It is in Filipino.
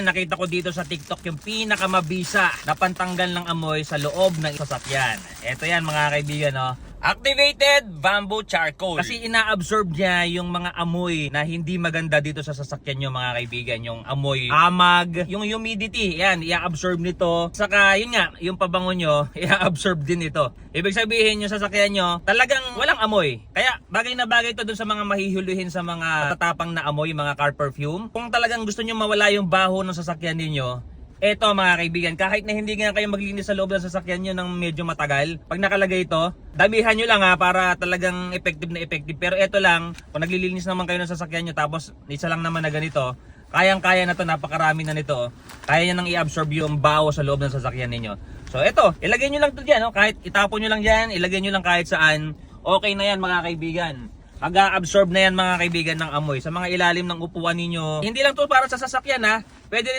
Nakita ko dito sa TikTok yung pinakamabisa na pantanggal ng amoy sa loob ng sasakyan. Ito yan mga kaibigan, no? Activated bamboo charcoal. Kasi ina-absorb niya yung mga amoy na hindi maganda dito sa sasakyan nyo mga kaibigan. Yung amoy amag, yung humidity, yan, i-absorb nito. Saka yun nga, yung pabango nyo, i-absorb din ito. Ibig sabihin yung sasakyan nyo, talagang walang amoy. Kaya bagay na bagay to dun sa mga mahihuluhin sa mga tatapang na amoy, mga car perfume. Kung talagang gusto nyo mawala yung baho ng sasakyan ninyo, Eto mga kaibigan, kahit na hindi nga kayo maglinis sa loob ng sasakyan nyo ng medyo matagal, pag nakalagay ito, damihan nyo lang ha para talagang effective na effective. Pero eto lang, kung naglilinis naman kayo ng sasakyan nyo tapos isa lang naman na ganito, kayang-kaya na to, napakarami na nito. Kaya nyo nang i-absorb yung baho sa loob ng sasakyan ninyo. So eto, ilagay nyo lang to dyan, no? kahit itapon nyo lang dyan, ilagay nyo lang kahit saan, okay na yan mga kaibigan. Mag-absorb na yan mga kaibigan ng amoy sa mga ilalim ng upuan ninyo. Hindi lang to para sa sasakyan ha. Pwede